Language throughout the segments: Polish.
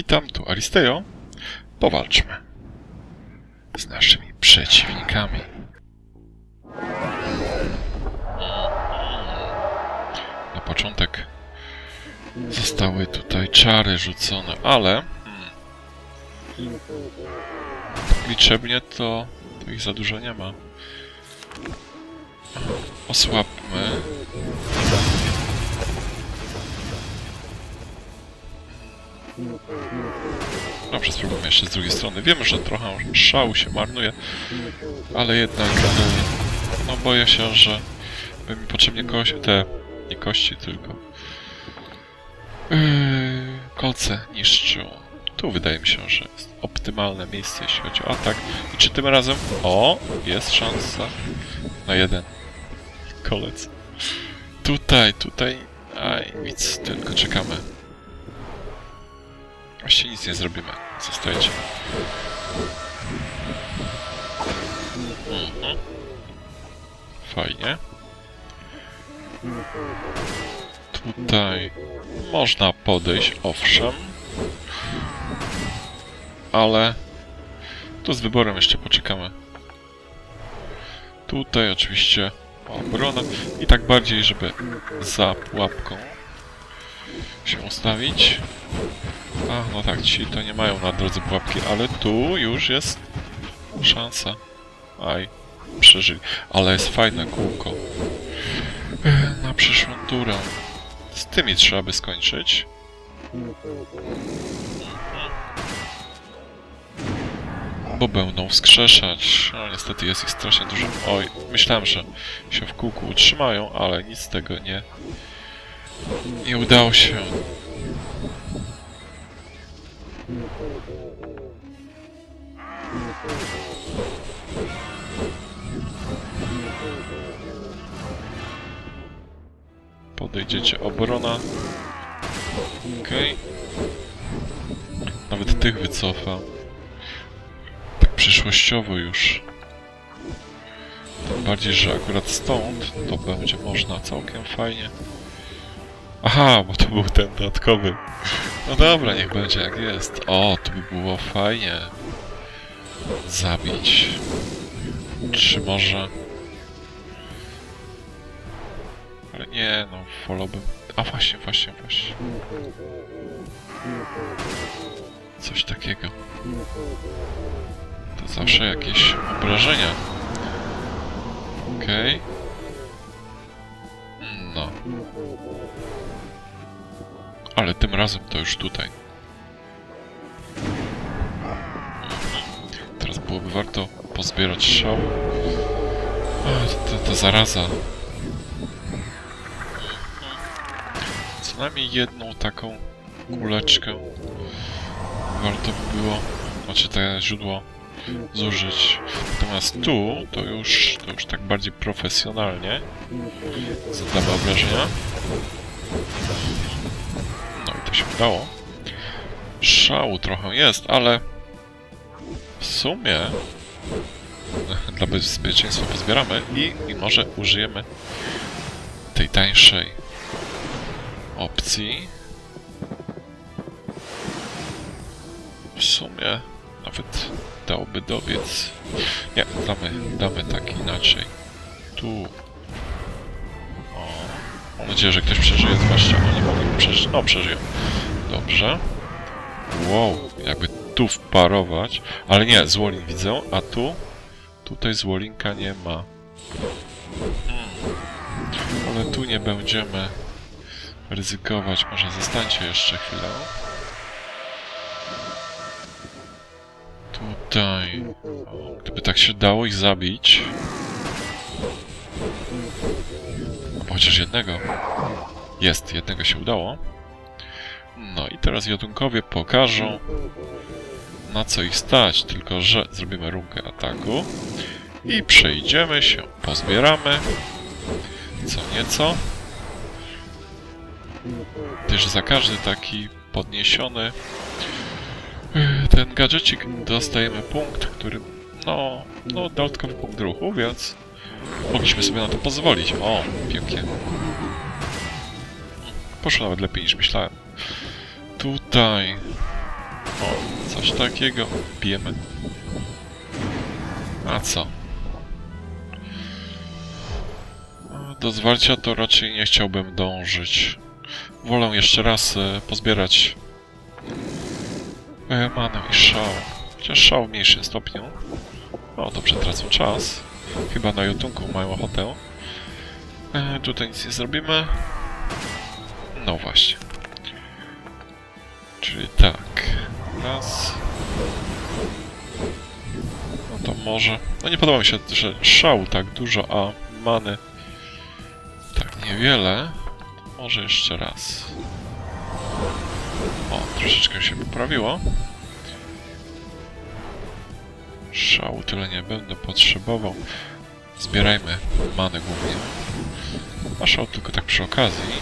Witam, tu Aristeo. Powalczmy z naszymi przeciwnikami. Na początek zostały tutaj czary rzucone, ale hmm, liczebnie to, to ich za dużo nie ma. Osłabmy. Dobrze, spróbujmy jeszcze z drugiej strony. Wiem, że trochę szału się marnuje, ale jednak no boję się, że by mi potrzebnie kości, te, nie kości tylko. Yy, kolce niszczył. Tu wydaje mi się, że jest optymalne miejsce, jeśli chodzi o atak. I czy tym razem... O! Jest szansa na jeden kolec. Tutaj, tutaj... Aj, nic, tylko czekamy. Właściwie nic nie zrobimy. Zostajecie. Mhm. Fajnie. Tutaj można podejść, owszem. Ale tu z wyborem jeszcze poczekamy. Tutaj oczywiście obrona i tak bardziej, żeby za pułapką się ustawić. A, no tak, ci to nie mają na drodze pułapki, ale tu już jest szansa. Aj, przeżyli. Ale jest fajne kółko. Ech, Na przyszłą turę. Z tymi trzeba by skończyć. Bo będą wskrzeszać. No niestety jest ich strasznie dużo. Oj, myślałem, że się w kółku utrzymają, ale nic z tego nie... Nie udało się. Podejdziecie obrona. Okej. Nawet tych wycofa. Tak przyszłościowo już. Tym bardziej, że akurat stąd to będzie można całkiem fajnie. Aha, bo to był ten dodatkowy. No dobra, niech będzie jak jest. O, to by było fajnie. Zabić. Czy może... Ale nie, no, wolałbym... A właśnie, właśnie, właśnie. Coś takiego. To zawsze jakieś obrażenia. Okej. No. Ale tym razem to już tutaj. Teraz byłoby warto pozbierać szał. A, to, to zaraza. Co najmniej jedną taką kuleczkę warto by było, znaczy te źródło zużyć. Natomiast tu to już, to już tak bardziej profesjonalnie zadamy obrażenia. No i to się udało. Szału trochę jest, ale w sumie dla bezpieczeństwa pozbieramy i mimo, że użyjemy tej tańszej opcji w sumie nawet dałoby dobiec. Nie, damy, damy tak inaczej. Tu. O. Mam nadzieję, że ktoś przeżyje, zwłaszcza oni mogą przeżyć. No, przeżyją. Dobrze. Wow, jakby tu wparować. Ale nie, złolin widzę, a tu? Tutaj złolinka nie ma. Hmm. Ale tu nie będziemy ryzykować. Może zostańcie jeszcze chwilę. Tutaj. Gdyby tak się dało ich zabić. Chociaż jednego. Jest, jednego się udało. No i teraz jodunkowie pokażą na co ich stać, tylko że zrobimy runkę ataku i przejdziemy się, pozbieramy co nieco. Też za każdy taki podniesiony ten gadżecik dostajemy punkt, który no, no dodatkowy punkt ruchu, więc mogliśmy sobie na to pozwolić. O, pięknie. Poszło nawet lepiej niż myślałem. Tutaj O, coś takiego. Pijemy. A co? A, Do zwarcia to raczej nie chciałbym dążyć. Wolę jeszcze raz e, pozbierać manę i szał. Chociaż szał w mniejszym stopniu. O, dobrze tracą czas. Chyba na Jotunku mają ochotę. E, tutaj nic nie zrobimy. No właśnie. Czyli tak. Raz. No to może. No nie podoba mi się, że szału tak dużo, a many tak niewiele. Może jeszcze raz. O, troszeczkę się poprawiło. Szału tyle nie będę potrzebował. Zbierajmy manę głównie. A szał tylko tak przy okazji.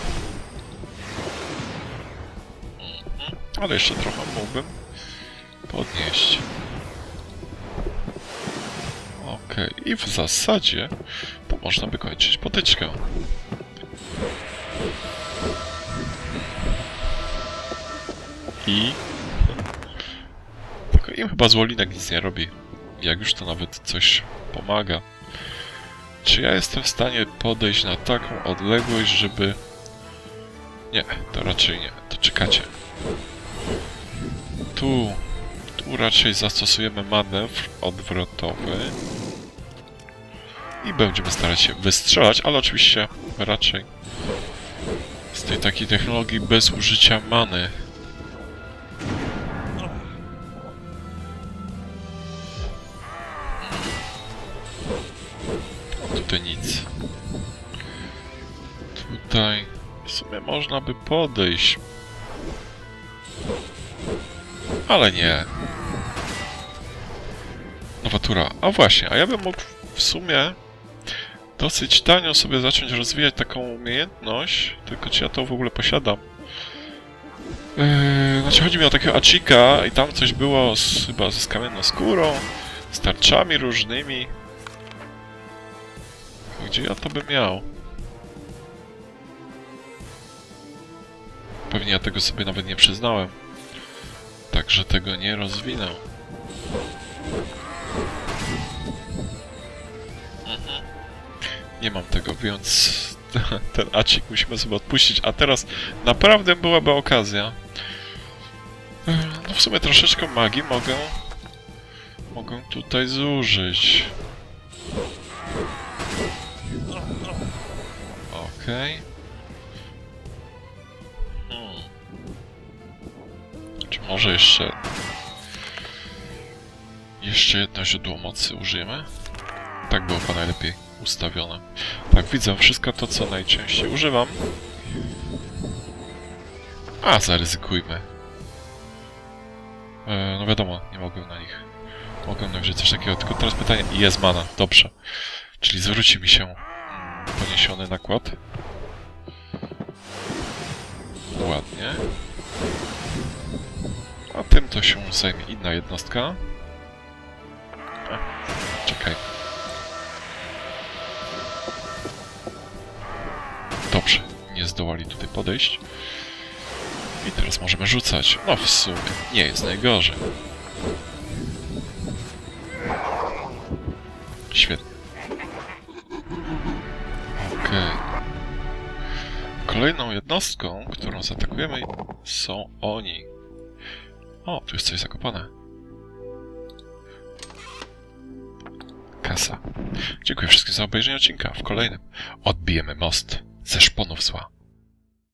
Mhm. Ale jeszcze trochę mógłbym podnieść. Okej, i w zasadzie to można by kończyć potyczkę. I... Tylko im chyba złolinek nic nie robi. Jak już to nawet coś pomaga. Czy ja jestem w stanie podejść na taką odległość, żeby... Nie, to raczej nie. To czekacie. Tu... Tu raczej zastosujemy manewr odwrotowy. I będziemy starać się wystrzelać, ale oczywiście raczej z tej takiej technologii bez użycia many. Tutaj nic. Tutaj w sumie można by podejść. Ale nie. Nowatura. A właśnie, a ja bym mógł w sumie dosyć tanio sobie zacząć rozwijać taką umiejętność, tylko czy ja to w ogóle posiadam? Yy, znaczy chodzi mi o takiego Achika i tam coś było z, chyba z kamienną skórą, z tarczami różnymi. Gdzie ja to bym miał? Pewnie ja tego sobie nawet nie przyznałem. Także tego nie rozwinę. Mhm. Nie mam tego, więc ten acik musimy sobie odpuścić. A teraz naprawdę byłaby okazja. No w sumie troszeczkę magii mogę... Mogę tutaj zużyć. Okej. Hmm. Czy może jeszcze... Jeszcze jedno źródło mocy użyjemy? Tak było najlepiej ustawione. Tak, widzę wszystko to, co najczęściej używam. A, zaryzykujmy. E, no wiadomo, nie mogę na nich. Mogę najwyżej coś takiego, tylko teraz pytanie, jest mana, dobrze. Czyli zwróci mi się poniesiony nakład. Ładnie. A tym to się zajmie inna jednostka. Czekaj. Dobrze, nie zdołali tutaj podejść. I teraz możemy rzucać. No w sumie nie jest najgorzej. Kolejną jednostką, którą zaatakujemy są oni. O, tu jest coś zakopane. Kasa. Dziękuję wszystkim za obejrzenie odcinka. W kolejnym odbijemy most ze szponów zła.